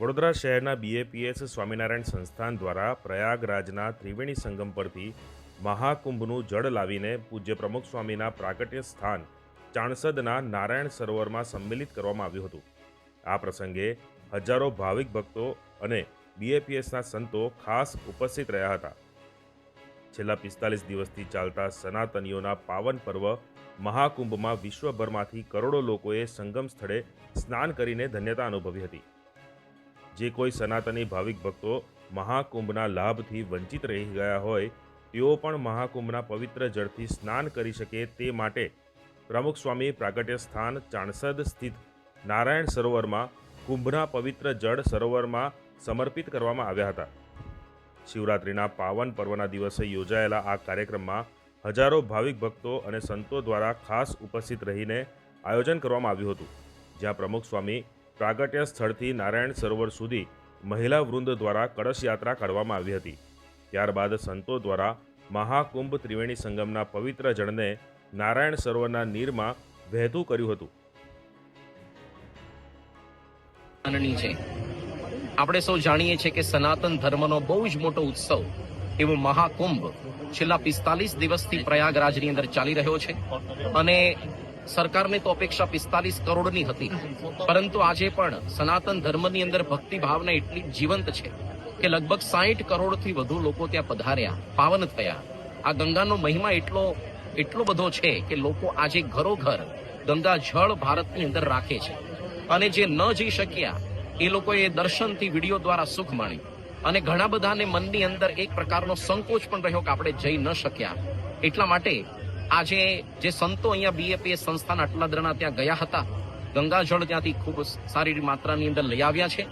વડોદરા શહેરના બીએપીએસ સ્વામિનારાયણ સંસ્થાન દ્વારા પ્રયાગરાજના ત્રિવેણી સંગમ પરથી મહાકુંભનું જળ લાવીને પૂજ્ય પ્રમુખ સ્વામીના પ્રાગટ્ય સ્થાન ચાણસદના નારાયણ સરોવરમાં સંમેલિત કરવામાં આવ્યું હતું. આ પ્રસંગે હજારો ભાવિક ભક્તો અને બીએપીએસના સંતો ખાસ ઉપસ્થિત રહ્યા હતા. છેલ્લા પિસ્તાલીસ દિવસથી ચાલતા સનાતનીઓના પાવન પર્વ મહાકુંભમાં વિશ્વભરમાંથી કરોડો લોકોએ સંગમ સ્થળે સ્નાન કરીને ધન્યતા અનુભવી હતી. જે કોઈ સનાતની ભાવિક ભક્તો મહાકુંભના લાભથી વંચિત રહી ગયા હોય, તેઓ પણ મહાકુંભના પવિત્ર જળથી સ્નાન કરી શકે તે માટે પ્રમુખ સ્વામી પ્રાગટ્ય સ્થાન ચાણસદ સ્થિત નારાયણ સરોવરમાં કુંભના પવિત્ર જળ સરોવરમાં સમર્પિત કરવામાં આવ્યા હતા. શિવરાત્રિના પાવન પર્વના દિવસે યોજાયેલા આ કાર્યક્રમમાં હજારો ભાવિક ભક્તો અને સંતો દ્વારા ખાસ ઉપસ્થિત રહીને આયોજન કરવામાં આવ્યું હતું. જ્યાં પ્રમુખ સ્વામી પ્રાગટ્ય સ્થળથી નારાયણ સરોવર સુધી મહિલા વૃંદ દ્વારા કળશ યાત્રા કાઢવામાં આવી હતી. ત્યારબાદ સંતો દ્વારા મહાકુંભ ત્રિવેણી સંગમના પવિત્ર જળને નારાયણ સરોવરના નીરમાં વહેતું કર્યું હતું. આપણે સૌ જાણીએ છીએ કે સનાતન ધર્મનો બહુ જ મોટો ઉત્સવ એવો મહાકુંભ છેલ્લા પિસ્તાલીસ દિવસથી પ્રયાગરાજની અંદર ચાલી રહ્યો છે. અને સરકારની તો અપેક્ષા પિસ્તાલીસ કરોડની હતી. પરંતુ આજે પણ સનાતન ધર્મની અંદર ભક્તિ ભાવના એટલી જીવંત છે કે લગભગ સાહીઠ કરોડથી વધુ લોકો ત્યાં પધાર્યા, પાવન થયા. આ ગંગાનો મહિમા એટલો એટલો બધો છે કે લોકો આજે ઘરોઘર ગંગા જળ ભારતની અંદર રાખે છે. અને જે ન જઈ શક્યા, એ લોકોએ દર્શનથી વીડિયો દ્વારા સુખ માણ્યું. અને ઘણા બધાને મનની અંદર એક પ્રકારનો સંકોચ પણ રહ્યો કે આપણે જઈ ન શક્યા. એટલા માટે આજે જે સંતો અહીંયા બીએપીએસ સંસ્થાના અટલાદરના ત્યાં ગયા હતા, ગંગાજળ ત્યાંથી ખૂબ સારી માત્રાની અંદર લઈ આવ્યા છે.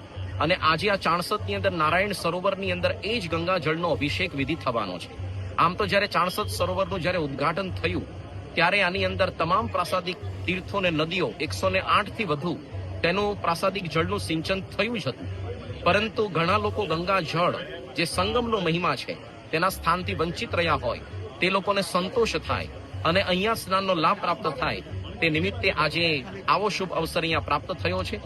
અને આજે આ ચાણસદની અંદર નારાયણ સરોવરની અંદર એ જ ગંગાજળનો અભિષેક વિધિ થવાનો છે. આમ તો જ્યારે ચાણસદ સરોવરનું જ્યારે ઉદ્ઘાટન થયું, ત્યારે આની અંદર તમામ પ્રાસાદિક તીર્થો ને નદીઓ એકસો ને આઠથી વધુ તેનું પ્રાસાદિક જળનું સિંચન થયું જ હતું. પરંતુ ઘણા લોકો ગંગા જળ જે સંગમનો મહિમા છે, તેના સ્થાનથી વંચિત રહ્યા હોય, તે લોકોને સંતોષ થાય અને અહીંયા સ્નાનનો લાભ પ્રાપ્ત થાય તે નિમિત્તે આજે આવો શુભ અવસર અહીંયા પ્રાપ્ત થયો છે.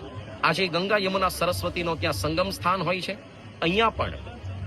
આજે ગંગા યમુના સરસ્વતીનો ત્યાં સંગમ સ્થાન હોય છે. અહીંયા પણ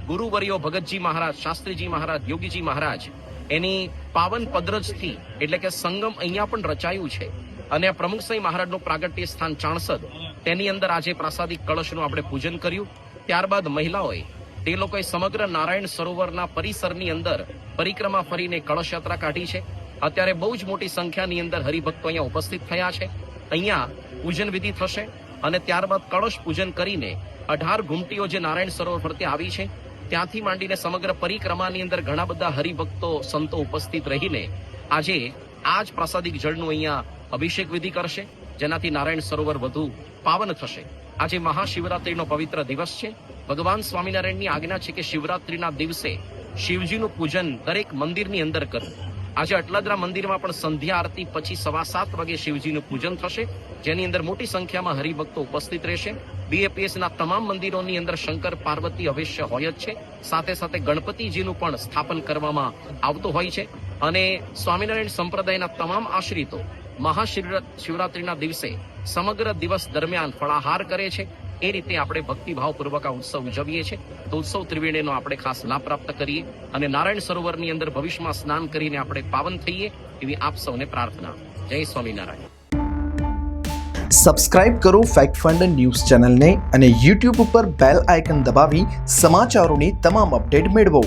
ગુરુવર્યો ભગતજી મહારાજ, શાસ્ત્રીજી મહારાજ, યોગીજી મહારાજ એની પાવન પદ્રજથી એટલે કે સંગમ અહીંયા પણ રચાયું છે. અને પ્રમુખ સાંઈ મહારાજનું પ્રાગટ્ય સ્થાન ચાણસદ તેની અંદર આજે પ્રાસાદિક કળશનું આપણે પૂજન કર્યું. ત્યારબાદ મહિલાઓએ તે લોકોએ સમગ્ર નારાયણ સરોવરના પરિસરની અંદર પરિક્રમા ફરીને કળશ યાત્રા કાઢી છે. અત્યારે બહુ જ મોટી સંખ્યાની અંદર હરિભક્તો અહીંયા ઉપસ્થિત થયા છે. અહીંયા પૂજન વિધિ થશે અને ત્યારબાદ કળશ પૂજન કરીને અઢાર ઘૂમટીઓ જે નારાયણ સરોવર ફરતે આવી છે, ત્યાંથી માંડીને સમગ્ર પરિક્રમાની અંદર ઘણા બધા હરિભક્તો, સંતો ઉપસ્થિત રહીને આજે આ જ પ્રાસાદિક જળનું અહીંયા અભિષેક વિધિ કરશે, જેનાથી નારાયણ સરોવર વધુ પાવન થશે. આજે મહાશિવરાત્રિનો પવિત્ર દિવસ છે. ભગવાન સ્વામિનારાયણની આજ્ઞા છે કે શિવરાત્રિના દિવસે શિવજીનું પૂજન દરેક મંદિરની અંદર કરવું. આજે અટલાદરા મંદિરમાં પણ સંધ્યા આરતી, પછી સવા સાત વાગે શિવજીનું પૂજન થશે. જેની અંદર મોટી સંખ્યામાં હરિભક્તો ઉપસ્થિત રહેશે. બીએપીએસના તમામ મંદિરોની અંદર શંકર, પાર્વતી અવશ્ય હોય જ છે. સાથે સાથે ગણપતિજીનું પણ સ્થાપન કરવામાં આવતું હોય છે. અને સ્વામિનારાયણ સંપ્રદાયના તમામ આશ્રિતો મહાશિવરાત્રિના દિવસે સમગ્ર દિવસ દરમિયાન ફળાહાર કરે છે. એ રીતે આપણે ભક્તિભાવપૂર્વક આ ઉત્સવ ઉજવીએ છીએ. તો ઉત્સવ ત્રિવેણીનો આપણે ખાસ લાભ પ્રાપ્ત કરીએ અને નારાયણ સરોવરની અંદર ભવિષ્યમાં સ્નાન કરીને આપણે પાવન થઈએ એવી આપ સૌને પ્રાર્થના. જય સ્વામિનારાયણ. સબસ્ક્રાઇબ કરો ફેક્ટ ફંડ ન્યૂઝ ચેનલને અને યુટ્યુબ ઉપર બેલ આઇકન દબાવી સમાચારોની તમામ અપડેટ મેળવો.